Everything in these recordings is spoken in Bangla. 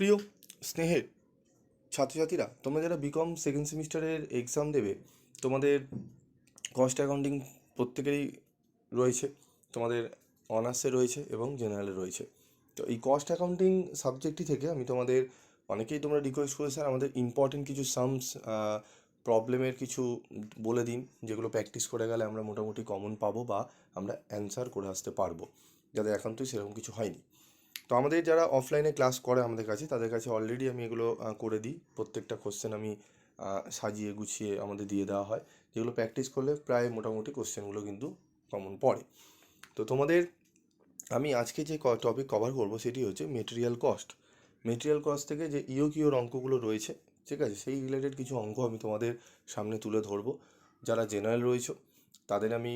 প্রিয় স্নেহের ছাত্রছাত্রীরা, তোমরা যারা বিকম সেকেন্ড সেমিস্টারের এক্সাম দেবে, তোমাদের কস্ট অ্যাকাউন্টিং প্রত্যেকেরই রয়েছে, তোমাদের অনার্সে রয়েছে এবং জেনারেলে রয়েছে। তো এই কস্ট অ্যাকাউন্টিং সাবজেক্টটি থেকে আমি তোমাদের, অনেকেই তোমরা রিকোয়েস্ট করে স্যার আমাদের ইম্পর্টেন্ট কিছু সামস প্রবলেমের কিছু বলে দিন, যেগুলো প্র্যাকটিস করে গেলে আমরা মোটামুটি কমন পাবো বা আমরা অ্যান্সার করে আসতে পারব। যাদের একান্তই সেরকম কিছু হয়নি। তো আমাদের যারা অফলাইনে ক্লাস করে আমাদের কাছে, তাদের কাছে অলরেডি আমি এগুলো করে দিই। প্রত্যেকটা কোশ্চেন আমি সাজিয়ে গুছিয়ে আমাদের দিয়ে দেওয়া হয়। যেগুলো প্র্যাকটিস করলে প্রায় মোটামুটি কোশ্চেনগুলো কিন্তু কমন পড়ে। তো তোমাদের, আমি আজকে যে টপিক কভার করব সেটি হচ্ছে মেটেরিয়াল কস্ট মেটেরিয়াল কস্ট থেকে যে ইও কিওর অঙ্কগুলো রয়েছে, ঠিক আছে? সেই রিলেটেড কিছু অঙ্ক আমি তোমাদের সামনে তুলে ধরবো। যারা জেনারেল রয়েছে, তাদের আমি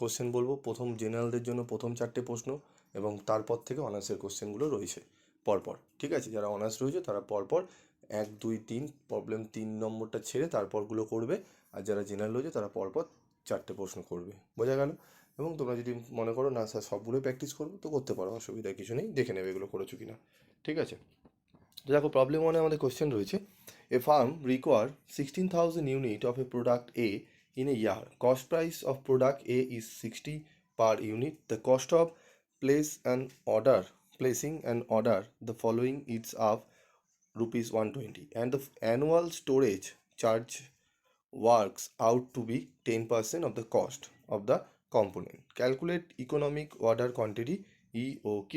কোশ্চেন বলব। প্রথম জেনারেলদের জন্য প্রথম চারটে প্রশ্ন। এবং তারপর থেকে অনার্সের কোশ্চেনগুলো রয়েছে পরপর, ঠিক আছে? যারা অনার্স রয়েছে তারা পরপর এক, দুই, তিন প্রবলেম তিন নম্বরটা ছেড়ে তারপরগুলো করবে আর যারা জেনারেল রয়েছে তারা পরপর চারটে প্রশ্ন করবে। বোঝা গেল? এবং তোমরা যদি মনে করো, না স্যার সবগুলোই প্র্যাকটিস করব, তো করতে পারো, অসুবিধা কিছু নেই, দেখে নেবে এগুলো করেছ কি না ঠিক আছে? তো দেখো প্রবলেম ওয়ানে আমাদের কোশ্চেন রয়েছে। A firm require sixteen thousand unit of a product A in a year cost price of product A is sixty per unit the cost of place an order placing an order the following is of rupees 120 and the annual storage charge works out to be 10% of the cost of the component calculate economic order quantity eoq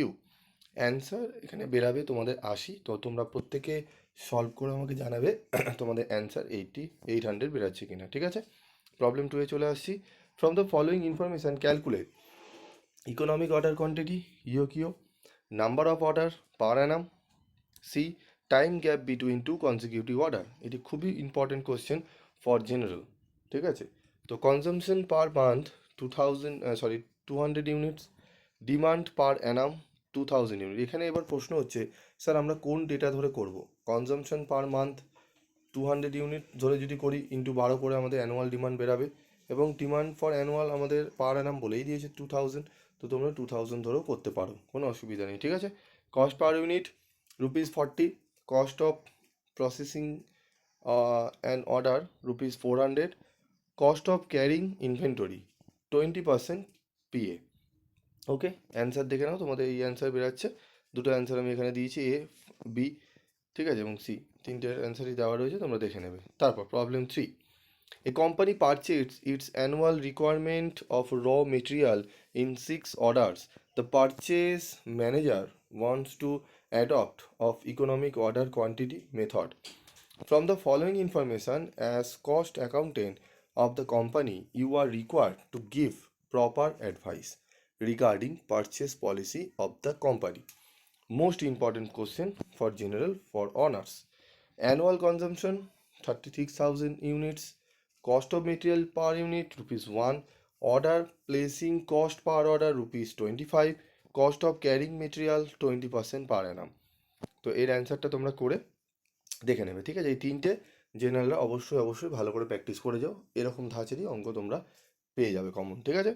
answer এখানে বেরাবে তোমাদের আশি তো তোমরা প্রত্যেকে সলভ করে আমাকে জানাবে তোমাদের অ্যান্সার এইটটি এইট হান্ড্রেড বেরাচ্ছে কিনা ঠিক আছে প্রবলেম টুয়ে চলে আসছি from the following information calculate economic order quantity EOQ, number of order per annum, C time gap between two consecutive order এটি খুবই ইম্পর্টেন্ট কোয়েশ্চেন ফর জেনারেল ঠিক আছে? তো consumption per month two thousand sorry two hundred units demand per annum two thousand unit এখানে এবার প্রশ্ন হচ্ছে স্যার আমরা কোন ডেটা ধরে করব? Consumption per month two hundred unit ধরে যদি করি ইন্টু বারো করে আমাদের অ্যানুয়াল ডিমান্ড বেরাবে। এবং ডিমান্ড ফর অ্যানুয়াল আমাদের পার অ্যানাম বলেই দিয়েছে টু থাউজেন্ড তো তোমরা টু থাউজেন্ড ধরেও করতে পারো, কোনো অসুবিধা নেই, ঠিক আছে? Cost per unit rupees forty cost of processing and order rupees four hundred cost of carrying inventory twenty percent PA okay answer দেখে নাও, তোমাদের এই অ্যান্সার বেরাচ্ছে, দুটো অ্যান্সার আমি এখানে দিয়েছি এ বি ঠিক আছে? এবং সি তিনটে অ্যান্সারই দেওয়া রয়েছে, তোমরা দেখে নেবে। তারপর problem three A company purchased its annual requirement of raw material in six orders. The purchase manager wants to adopt of economic order quantity method. From the following information, as cost accountant of the company, you are required to give proper advice regarding purchase policy of the company. Most important question for general for honors. Annual consumption 36,000 units. Cost of material per unit, rupees 1. Order placing cost per order, rupees 25. Cost of carrying material 20% per annum. তো এর অ্যান্সারটা তোমরা করে দেখে নেবে, ঠিক আছে এই তিনটে জেনারেলরা অবশ্যই অবশ্যই ভালো করে প্র্যাকটিস করে যাও এরকম ধাঁচেরই অঙ্ক তোমরা পেয়ে যাবে কমন ঠিক আছে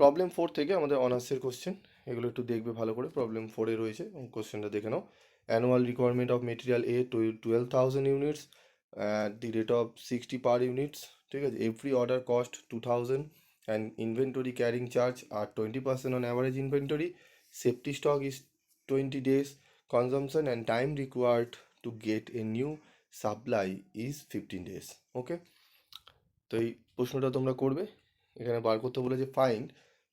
প্রবলেম ফোর থেকে আমাদের অনার্সের কোশ্চেন এগুলো একটু দেখবে ভালো করে প্রবলেম ফোরে রয়েছে কোশ্চেনটা দেখে নাও annual requirement of material A twelve thousand units at the rate of 60 per units ঠিক আছে every order cost 2000 and inventory carrying charge are 20% on average inventory safety stock is 20 days consumption and time required to get a new supply is 15 days ওকে তো এই প্রশ্নটা তোমরা করবে এখানে বার করতে বলেছে find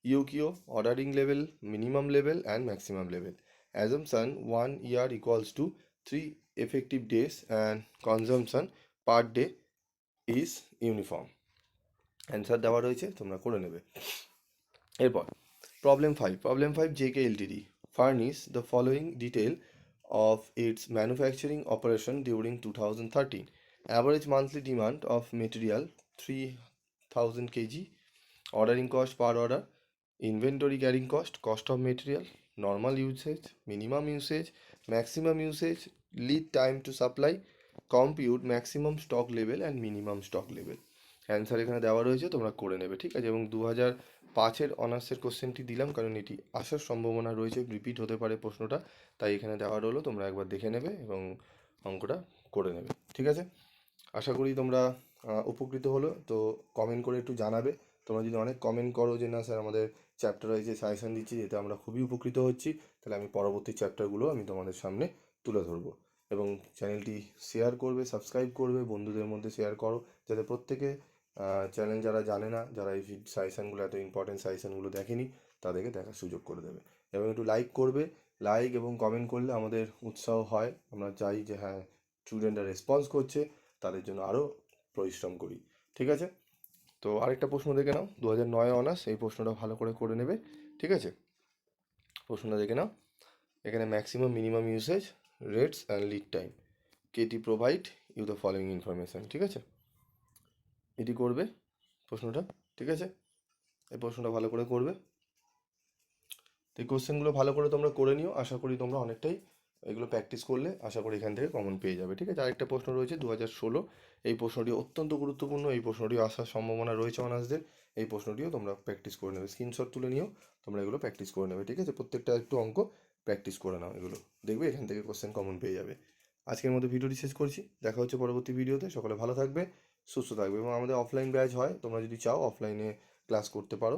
EOQ ordering level minimum level and maximum level assumption one year equals to three effective days and consumption per day is uniform answer দেওয়া রয়েছে তোমরা করে নেবে এরপর problem five problem five JK LTD furnish the following detail of its manufacturing operation during 2013 average monthly demand of material 3000 kg ordering cost per order inventory carrying cost cost of material normal usage minimum usage maximum usage lead time to supply compute maximum stock level and minimum stock level answer এখানে দেওয়া রয়েছে, তোমরা করে নেবে, ঠিক আছে? এবং দু হাজার পাঁচের অনার্সের কোশ্চেনটি দিলাম, কারণ এটি আসার সম্ভাবনা রয়েছে রিপিট হতে পারে প্রশ্নটা, তাই এখানে দেওয়া রইল, তোমরা একবার দেখে নেবে এবং অঙ্কটা করে নেবে, ঠিক আছে? আশা করি তোমরা উপকৃত হলো, তো কমেন্ট করে একটু জানাবে। তোমরা যদি অনেক কমেন্ট করো যে না, স্যার, আমাদের চ্যাপ্টার ওয়াইজে সাজেশন দিচ্ছি এতে আমরা খুবই উপকৃত হচ্ছি, তাহলে আমি পরবর্তী চ্যাপ্টারগুলো আমি তোমাদের সামনে তুলে ধরবো। এবং চ্যানেলটি শেয়ার করবে সাবস্ক্রাইব করবে, বন্ধুদের মধ্যে শেয়ার করো, যাতে প্রত্যেকে চ্যানেল যারা জানে না, যারা এই সাজেশনগুলো এত ইম্পর্টেন্ট সাজেশনগুলো দেখেনি, তাদেরকে দেখার সুযোগ করে দেবে। এবং একটু লাইক করবে লাইক এবং কমেন্ট করলে আমাদের উৎসাহ হয়। আমরা চাই যে হ্যাঁ স্টুডেন্টরা রেসপন্স করছে, তাদের জন্য আরও পরিশ্রম করি। ঠিক আছে? তো আরেকটা প্রশ্ন দেখে নাও দু হাজার নয় অনার্স, এই প্রশ্নটা ভালো করে করে নেবে, ঠিক আছে? প্রশ্নটা দেখে নাও, এখানে maximum minimum usage rates and lead time KT provide you the following information ঠিক আছে? এটি করবে প্রশ্নটা, ঠিক আছে? এই প্রশ্নটা ভালো করে করবে। তো এই কোশ্চেনগুলো ভালো করে তোমরা করে নিও, আশা করি তোমরা অনেকটাই এগুলো প্র্যাকটিস করলে আশা করি এখান থেকে কমন পেয়ে যাবে, ঠিক আছে? আরেকটা প্রশ্ন রয়েছে দু হাজার ষোলো, এই প্রশ্নটি অত্যন্ত গুরুত্বপূর্ণ, এই প্রশ্নটি আসার সম্ভাবনা রয়েছে অনার্সদের এই প্রশ্নটিও তোমরা প্র্যাকটিস করে নেবে। স্ক্রিনশট তুলে নিও, তোমরা এগুলো প্র্যাকটিস করে নেবে, ঠিক আছে? প্রত্যেকটা একটু অঙ্ক প্র্যাকটিস করে নাও এগুলো, দেখবে এখান থেকে কোশ্চেন কমন পেয়ে যাবে। আজকের মতো ভিডিওটি শেষ করছি, দেখা হচ্ছে পরবর্তী ভিডিওতে, সকলে ভালো থাকবে, সুস্থ থাকবে, এবং আমাদের অফলাইন ব্যাচ হয়, তোমরা যদি চাও অফলাইনে ক্লাস করতে পারো।